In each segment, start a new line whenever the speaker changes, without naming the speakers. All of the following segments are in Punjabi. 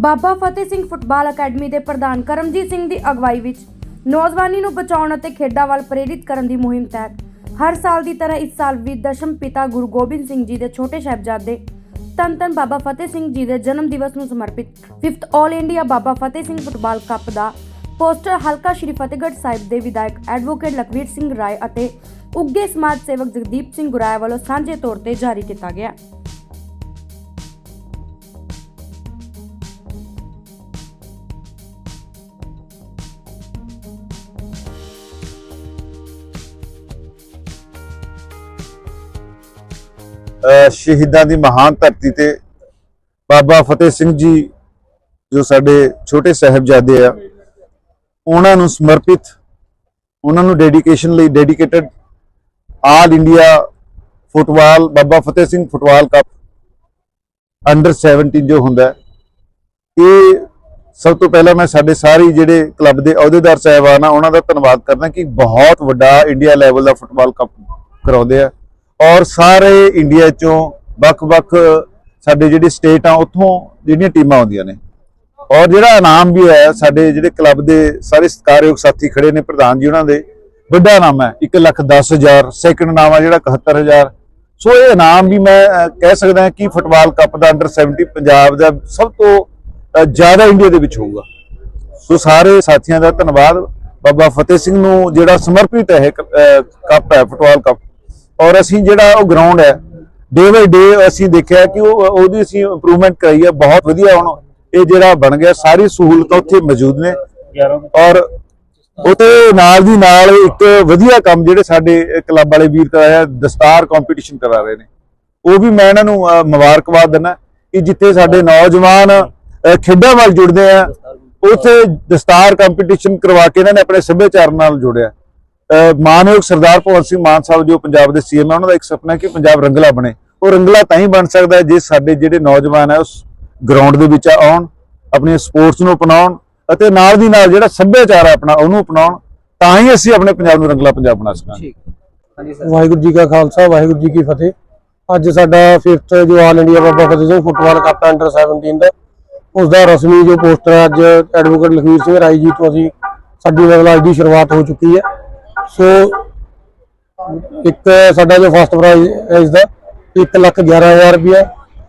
ਬਾਬਾ ਫਤਿਹ ਸਿੰਘ ਫੁੱਟਬਾਲ ਅਕੈਡਮੀ ਦੇ ਪ੍ਰਧਾਨ ਕਰਮਜੀਤ ਸਿੰਘ ਦੀ ਅਗਵਾਈ ਵਿੱਚ ਨੌਜਵਾਨੀ ਨੂੰ ਬਚਾਉਣ ਅਤੇ ਖੇਡਾਂ ਵੱਲ ਪ੍ਰੇਰਿਤ ਕਰਨ ਦੀ ਮੁਹਿੰਮ ਤਹਿਤ ਹਰ ਸਾਲ ਦੀ ਤਰ੍ਹਾਂ ਇਸ ਸਾਲ ਵੀ ਦਸ਼ਮ ਪਿਤਾ ਗੁਰੂ ਗੋਬਿੰਦ ਸਿੰਘ ਜੀ ਦੇ ਛੋਟੇ ਸਾਹਿਬਜ਼ਾਦੇ ਧੰਨ ਧੰਨ ਬਾਬਾ ਫਤਿਹ ਸਿੰਘ ਜੀ ਦੇ ਜਨਮ ਦਿਵਸ ਨੂੰ ਸਮਰਪਿਤ 5th all India Baba Fateh Singh football cup ਦਾ ਪੋਸਟਰ ਹਲਕਾ ਸ਼੍ਰੀ ਫਤਿਹਗੜ੍ਹ ਸਾਹਿਬ ਦੇ ਵਿਧਾਇਕ ਐਡਵੋਕੇਟ ਲਖਵੀਰ ਸਿੰਘ ਰਾਏ ਅਤੇ ਉੱਗੇ ਸਮਾਜ ਸੇਵਕ ਜਗਦੀਪ ਸਿੰਘ ਗੁਰਾਇਆ ਵੱਲੋਂ ਸਾਂਝੇ ਤੌਰ ਤੇ ਜਾਰੀ ਕੀਤਾ ਗਿਆ।
ਸ਼ਹੀਦਾਂ ਦੀ ਮਹਾਨ ਧਰਤੀ ਤੇ ਬਾਬਾ ਫਤਿਹ ਸਿੰਘ ਜੀ, ਜੋ ਸਾਡੇ ਛੋਟੇ ਸਾਹਿਬਜ਼ਾਦੇ ਆ, ਉਹਨਾਂ ਨੂੰ ਸਮਰਪਿਤ, ਉਹਨਾਂ ਨੂੰ ਡੈਡੀਕੇਸ਼ਨ ਲਈ dedicated all India football Baba Fateh Singh football cup under 17 ਜੋ ਹੁੰਦਾ ਇਹ ਸਭ ਤੋਂ ਪਹਿਲਾਂ ਮੈਂ ਸਾਡੇ ਸਾਰੇ ਜਿਹੜੇ ਕਲੱਬ ਦੇ ਅਹੁਦੇਦਾਰ ਸਾਹਿਬਾਨ ਆ, ਉਹਨਾਂ ਦਾ ਧੰਨਵਾਦ ਕਰਦਾ ਕਿ ਬਹੁਤ ਵੱਡਾ ਇੰਡੀਆ ਲੈਵਲ ਦਾ ਫੁੱਟਬਾਲ ਕੱਪ ਕਰਾਉਂਦੇ ਆ। ਔਰ ਸਾਰੇ ਇੰਡੀਆ ਚੋਂ ਵੱਖ-ਵੱਖ ਸਾਡੇ ਜਿਹੜੇ ਸਟੇਟ ਆ, ਉੱਥੋਂ ਜਿਹੜੀਆਂ ਟੀਮਾਂ ਆਉਂਦੀਆਂ ਨੇ। ਔਰ ਜਿਹੜਾ ਇਨਾਮ ਵੀ ਹੈ, ਸਾਡੇ ਜਿਹੜੇ ਕਲੱਬ ਦੇ ਸਾਰੇ ਸਤਿਕਾਰਯੋਗ ਸਾਥੀ ਖੜੇ ਨੇ, ਪ੍ਰਧਾਨ ਜੀ ਉਹਨਾਂ ਦੇ, ਵੱਡਾ ਇਨਾਮ ਹੈ। 1 ਲੱਖ 10 ਹਜ਼ਾਰ ਸੈਕਿੰਡ ਇਨਾਮ ਆ ਜਿਹੜਾ 71000 ਸੋ ਇਹ ਇਨਾਮ ਵੀ ਮੈਂ ਕਹਿ ਸਕਦਾ ਕਿ ਫੁੱਟਬਾਲ ਕੱਪ ਦਾ ਅੰਡਰ 70 ਪੰਜਾਬ ਦਾ ਸਭ ਤੋਂ ਜ਼ਿਆਦਾ ਇੰਡੀਆ ਦੇ ਵਿੱਚ ਹੋਊਗਾ। ਸੋ ਸਾਰੇ ਸਾਥੀਆਂ ਦਾ ਧੰਨਵਾਦ। ਬਾਬਾ ਫਤਿਹ ਸਿੰਘ ਨੂੰ ਜਿਹੜਾ ਸਮਰਪਿਤ ਹੈ ਇਹ ਕੱਪ ਹੈ, ਫੁੱਟਬਾਲ ਕੱਪ। ਔਰ ਅਸੀਂ ਜਿਹੜਾ ਉਹ ਗਰਾਊਂਡ ਹੈ ਡੇ ਬਾਈ ਡੇ ਅਸੀਂ ਦੇਖਿਆ ਕਿ ਉਹ ਉਹਦੀ ਅਸੀਂ ਇੰਪਰੂਵਮੈਂਟ ਕਰਾਈ ਹੈ ਬਹੁਤ ਵਧੀਆ ਹੁਣ ਇਹ ਜਿਹੜਾ ਬਣ ਗਿਆ ਸਾਰੀ ਸਹੂਲਤਾਂ ਉੱਥੇ ਮੌਜੂਦ ਨੇ। ਔਰ ਉਤੇ ਨਾਲ ਦੀ ਨਾਲ ਇੱਕ ਵਧੀਆ ਕੰਮ ਜਿਹੜੇ ਸਾਡੇ ਕਲੱਬ ਵਾਲੇ ਵੀਰ ਕਰਾਇਆ ਦਸਤਾਰ ਕੰਪੀਟੀਸ਼ਨ ਕਰਾ ਰਹੇ ਨੇ। ਉਹ ਵੀ ਮੈਂ ਇਹਨਾਂ ਨੂੰ ਮੁਬਾਰਕਬਾਦ ਦਿੰਦਾ ਕਿ ਜਿੱਥੇ ਸਾਡੇ ਨੌਜਵਾਨ ਖੇਡਾਂ ਵੱਲ ਜੁੜਦੇ ਆ ਉੱਥੇ ਦਸਤਾਰ ਕੰਪੀਟੀਸ਼ਨ ਕਰਵਾ ਕੇ ਇਹਨਾਂ ਨੇ ਆਪਣੇ ਸੱਭਿਆਚਾਰ ਨਾਲ ਜੋੜਿਆ। ਮਾਨਯੋਗ ਸਰਦਾਰ ਭਗਵੰਤ ਸਿੰਘ ਮਾਨ ਸਾਹਿਬ ਜੋ ਪੰਜਾਬ ਦੇ ਸੀਐਮ ਹੈ ਉਹਨਾਂ ਦਾ ਇੱਕ ਸੁਪਨਾ ਹੈ ਕਿ ਪੰਜਾਬ ਰੰਗਲਾ ਬਣੇ। ਉਹ ਰੰਗਲਾ ਤਾਂ ਹੀ ਬਣ ਸਕਦਾ ਹੈ ਜੇ ਸਾਡੇ ਜਿਹੜੇ ਨੌਜਵਾਨ ਹੈ ਉਸ ਗਰਾਊਂਡ ਦੇ ਵਿੱਚ ਆਉਣ ਆਪਣੀਆਂ ਸਪੋਰਟਸ ਨੂੰ ਅਪਣਾਉਣ ਅਤੇ ਨਾਲ ਦੀ ਨਾਲ ਜਿਹੜਾ ਸੱਭਿਆਚਾਰ ਹੈ ਆਪਣਾ ਉਹਨੂੰ ਅਪਣਾਉਣ ਤਾਂ ਹੀ ਅਸੀਂ ਆਪਣੇ ਪੰਜਾਬ ਨੂੰ ਰੰਗਲਾ ਪੰਜਾਬ ਬਣਾ ਸਕਾਂਗੇ।
ਵਾਹਿਗੁਰੂ ਜੀ ਕਾ ਖਾਲਸਾ ਵਾਹਿਗੁਰੂ ਜੀ ਕੀ ਫਤਿਹ। ਅੱਜ ਸਾਡਾ 5th ਜੋ all India Baba Fateh Singh football cup under 17 ਦਾ ਉਸ ਦਾ ਰਸਮੀ ਜੋ ਪੋਸਟਰ ਅੱਜ ਐਡਵੋਕੇਟ ਲਖਵੀਰ ਸਿੰਘ ਰਾਈ ਜੀ ਤੋਂ ਅਸੀਂ ਸਾਡੀ ਮਤਲਬ ਅੱਜ ਦੀ ਸ਼ੁਰੂਆਤ ਹੋ ਚੁੱਕੀ ਹੈ। ਸੋ ਇੱਕ ਸਾਡਾ ਜੋ ਫਸਟ ਪ੍ਰਾਈਜ਼ ਹੈ ਇਸ ਦਾ 1 ਲੱਖ 11000 ਰੁਪਏ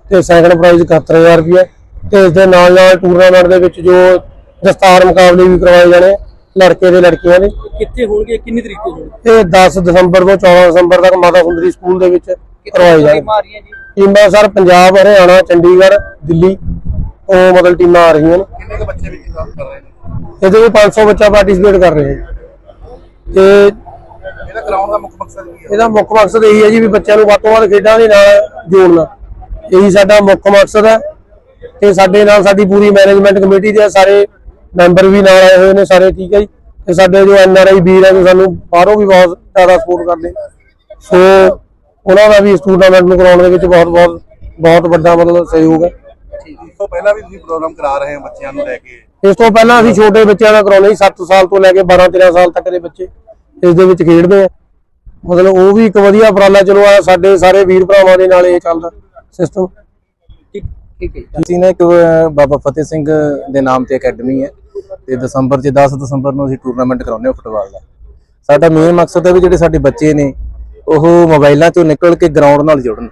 ਤੇ ਸੈਕੰਡ ਪ੍ਰਾਈਜ਼ 71000 ਰੁਪਏ ਤੇ ਇਸ ਦੇ ਨਾਲ ਨਾਲ ਟੂਰਨਾਮੈਂਟ ਦੇ ਵਿੱਚ ਜੋ ਦਸਤਾਰ ਮੁਕਾਬਲੇ ਵੀ ਕਰਵਾਏ ਜਾਣੇ ਲੜਕੇ ਤੇ ਲੜਕੀਆਂ ਦੇ।
ਕਿੱਥੇ ਹੋਣਗੇ ਕਿੰਨੀ ਤਰੀਕ ਤੋਂ ਹੋਣਗੇ?
ਇਹ 10 ਦਸੰਬਰ ਤੋਂ 14 ਦਸੰਬਰ ਤੱਕ ਮਾਤਾ ਸੁੰਦਰੀ ਸਕੂਲ ਦੇ ਵਿੱਚ ਕਰਵਾਏ ਜਾਣਗੇ ਟੀਮਾਂ ਸਰ ਪੰਜਾਬ ਹਰਿਆਣਾ ਚੰਡੀਗੜ੍ਹ ਦਿੱਲੀ ਤੋਂ ਮਤਲਬ ਟੀਮਾਂ ਆ ਰਹੀਆਂ ਨੇ।
ਕਿੰਨੇ ਕੁ ਬੱਚੇ ਵੀ ਕੰਮ ਕਰ ਰਹੇ ਨੇ?
ਇਹਦੇ ਵਿੱਚ 500 ਬੱਚਾ ਪਾਰਟਿਸਿਪੇਟ ਕਰ ਰਹੇ ਹੈ ਤੇ
ਇਹਦਾ ਕਰਾਉਣ ਦਾ ਮੁੱਖ ਮਕਸਦ ਕੀ ਹੈ?
ਇਹਦਾ ਮੁੱਖ ਮਕਸਦ ਇਹੀ ਹੈ ਜੀ ਵੀ ਬੱਚਿਆਂ ਨੂੰ ਵੱਧ ਤੋਂ ਵੱਧ ਖੇਡਾਂ ਦੇ ਨਾਲ ਜੋੜਨਾ। ਇਹੀ ਸਾਡਾ ਮੁੱਖ ਮਕਸਦ ਹੈ। ਤੇ ਸਾਡੇ ਨਾਲ ਸਾਡੀ ਪੂਰੀ ਮੈਨੇਜਮੈਂਟ ਕਮੇਟੀ ਦੇ ਸਾਰੇ ਮੈਂਬਰ ਵੀ ਨਾਲ ਆਏ ਹੋਏ ਨੇ ਸਾਰੇ ਠੀਕ ਹੈ ਜੀ। ਤੇ ਸਾਡੇ ਜੋ ਐਨ ਆਰ ਆਈ ਵੀਰ ਹੈ ਜੋ ਸਾਨੂੰ ਬਾਹਰੋਂ ਵੀ ਬਹੁਤ ਜ਼ਿਆਦਾ ਸਪੋਰਟ ਕਰਦੇ। ਸੋ ਉਹਨਾਂ ਦਾ ਵੀ ਇਸ ਟੂਰਨਾਮੈਂਟ ਨੂੰ ਕਰਾਉਣ ਦੇ ਵਿੱਚ ਬਹੁਤ ਬਹੁਤ ਬਹੁਤ ਵੱਡਾ ਮਤਲਬ ਸਹਿਯੋਗ ਹੈ।
ਇਸ ਤੋਂ ਪਹਿਲਾਂ ਵੀ ਤੁਸੀਂ ਪ੍ਰੋਗਰਾਮ ਕਰਾ ਰਹੇ ਹੋ ਬੱਚਿਆਂ ਨੂੰ ਲੈ ਕੇ?
ਇਸ ਤੋਂ ਪਹਿਲਾਂ ਅਸੀਂ ਛੋਟੇ ਬੱਚਿਆਂ ਦਾ ਕਰਾਉਂਦੇ ਸੀ 7 ਸਾਲ ਤੋਂ ਲੈ ਕੇ 12 13 ਸਾਲ ਤੱਕ ਦੇ ਬੱਚੇ। ਇਸ ਦੇ ਵਿੱਚ ਖੇਡਦੇ ਆ। ਮਤਲਬ ਉਹ ਵੀ ਇੱਕ ਵਧੀਆ ਉਪਰਾਲਾ ਚਲੋ ਆ ਸਾਡੇ ਸਾਰੇ ਵੀਰ ਭਰਾਵਾਂ ਦੇ ਨਾਲ ਇਹ ਚੱਲਦਾ ਸਿਸਟਮ
ਠੀਕ ਠੀਕ ਹੈ
ਅਸੀਂ ਨਾ ਇੱਕ ਬਾਬਾ ਫਤਿਹ ਸਿੰਘ ਦੇ ਨਾਮ ਤੇ ਅਕੈਡਮੀ ਹੈ ਤੇ ਦਸੰਬਰ ਚ 10 ਦਸੰਬਰ ਨੂੰ ਅਸੀਂ ਟੂਰਨਾਮੈਂਟ ਕਰਾਉਂਦੇ ਹਾਂ ਫੁੱਟਬਾਲ ਦਾ। ਸਾਡਾ ਮੇਨ ਮਕਸਦ ਹੈ ਵੀ ਜਿਹੜੇ ਸਾਡੇ ਬੱਚੇ ਨੇ ਉਹ ਮੋਬਾਈਲਾਂ ਚੋਂ ਨਿਕਲ ਕੇ ਗਰਾਊਂਡ ਨਾਲ ਜੁੜਨ।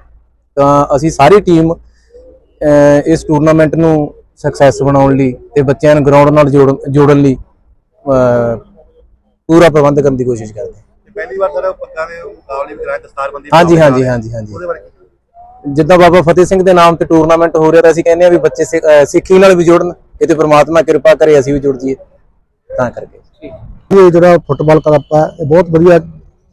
ਤਾਂ ਅਸੀਂ ਸਾਰੀ ਟੀਮ ਇਸ ਟੂਰਨਾਮੈਂਟ ਨੂੰ ਸਕਸੈਸ ਬਣਾਉਣ ਲਈ ਤੇ ਬੱਚਿਆਂ ਨੂੰ ਗਰਾਊਂਡ ਨਾਲ ਜੋੜਨ ਲਈ ਪੂਰਾ ਪ੍ਰਬੰਧ ਕਰਨ ਦੀ ਕੋਸ਼ਿਸ਼ ਕਰਦੇ ਹਾਂ।
ਪਹਿਲੀ ਵਾਰ ਸਰ ਪੱਗਾਂ ਦੇ ਮੁਕਾਬਲੇ ਵੀ ਕਰਾਏ ਦਸਤਾਰਬੰਦੀ
ਹਾਂਜੀ ਹਾਂਜੀ ਹਾਂਜੀ ਹਾਂਜੀ।
ਉਹਦੇ ਬਾਰੇ?
ਜਿੱਦਾਂ ਬਾਬਾ ਫਤਿਹ ਸਿੰਘ ਦੇ ਨਾਮ ਤੇ ਟੂਰਨਾਮੈਂਟ ਹੋ ਰਿਹਾ ਤਾਂ ਅਸੀਂ ਕਹਿੰਦੇ ਆ ਵੀ ਬੱਚੇ ਸਿੱਖੀ ਨਾਲ ਵੀ ਜੁੜਨ ਇਹ ਤੇ ਪ੍ਰਮਾਤਮਾ ਕਿਰਪਾ ਕਰੇ ਅਸੀਂ ਵੀ ਜੁੜ ਜਾਈਏ। ਤਾਂ ਕਰਕੇ।
ਇਹ ਜਿਹੜਾ ਫੁੱਟਬਾਲ ਕਲੱਬ ਹੈ ਇਹ ਬਹੁਤ ਵਧੀਆ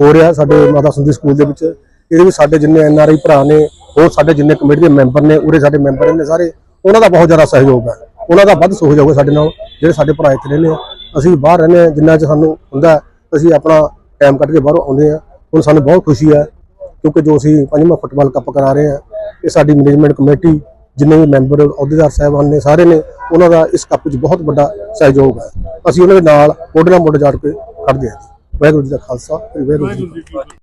ਹੋ ਰਿਹਾ ਸਾਡੇ ਮਾਤਾ ਸੁੰਦੀ ਸਕੂਲ ਦੇ ਵਿੱਚ। ਇਹਦੇ ਵਿੱਚ ਸਾਡੇ ਜਿੰਨੇ ਐਨ ਆਰ ਆਈ ਭਰਾ ਨੇ ਹੋਰ ਸਾਡੇ ਜਿੰਨੇ ਕਮੇਟੀ ਦੇ ਮੈਂਬਰ ਨੇ ਉਰੇ ਸਾਡੇ ਮੈਂਬਰ ਨੇ ਸਾਰੇ ਉਹਨਾਂ ਦਾ ਬਹੁਤ ਜ਼ਿਆਦਾ ਸਹਿਯੋਗ ਹੈ। ਉਹਨਾਂ ਦਾ ਵੱਧ ਸਹਿਯੋਗ ਹੈ ਸਾਡੇ ਨਾਲ, ਜਿਹੜੇ ਸਾਡੇ ਭਰਾ ਇੱਥੇ ਰਹਿੰਦੇ ਆ। ਅਸੀਂ ਬਾਹਰ ਰਹਿੰਦੇ ਆ, ਜਿੰਨਾ ਚ ਸਾਨੂੰ ਹੁੰਦਾ ਅਸੀਂ ਆਪਣਾ ਟਾਈਮ ਕੱਢ ਕੇ ਬਾਹਰੋਂ ਆਉਂਦੇ ਆ। ਹੁਣ ਸਾਨੂੰ ਬਹੁਤ ਖੁਸ਼ੀ ਹੈ, ਕਿਉਂਕਿ ਜੋ ਅਸੀਂ ਪੰਜਵਾਂ ਫੁੱਟਬਾਲ ਕੱਪ ਕਰਾ ਰਹੇ ਆ ਇਹ ਸਾਡੀ ਮੈਨੇਜਮੈਂਟ ਕਮੇਟੀ ਜਿੰਨੇ ਵੀ ਮੈਂਬਰ ਅਹੁਦੇਦਾਰ ਸਾਹਿਬਾਨ ਨੇ, ਸਾਰੇ ਨੇ, ਉਹਨਾਂ ਦਾ ਇਸ ਕੱਪ 'ਚ ਬਹੁਤ ਵੱਡਾ ਸਹਿਯੋਗ ਹੈ। ਅਸੀਂ ਉਹਨਾਂ ਦੇ ਨਾਲ ਮੋਢੇ ਨਾਲ ਮੋਢੇ ਜੜ ਕੇ ਖੜਦੇ ਹਾਂ ਵਾਹਿਗੁਰੂ ਜੀ ਦਾ ਖਾਲਸਾ, ਵਾਹਿਗੁਰੂ ਜੀ ਕੀ ਫਤਿਹ।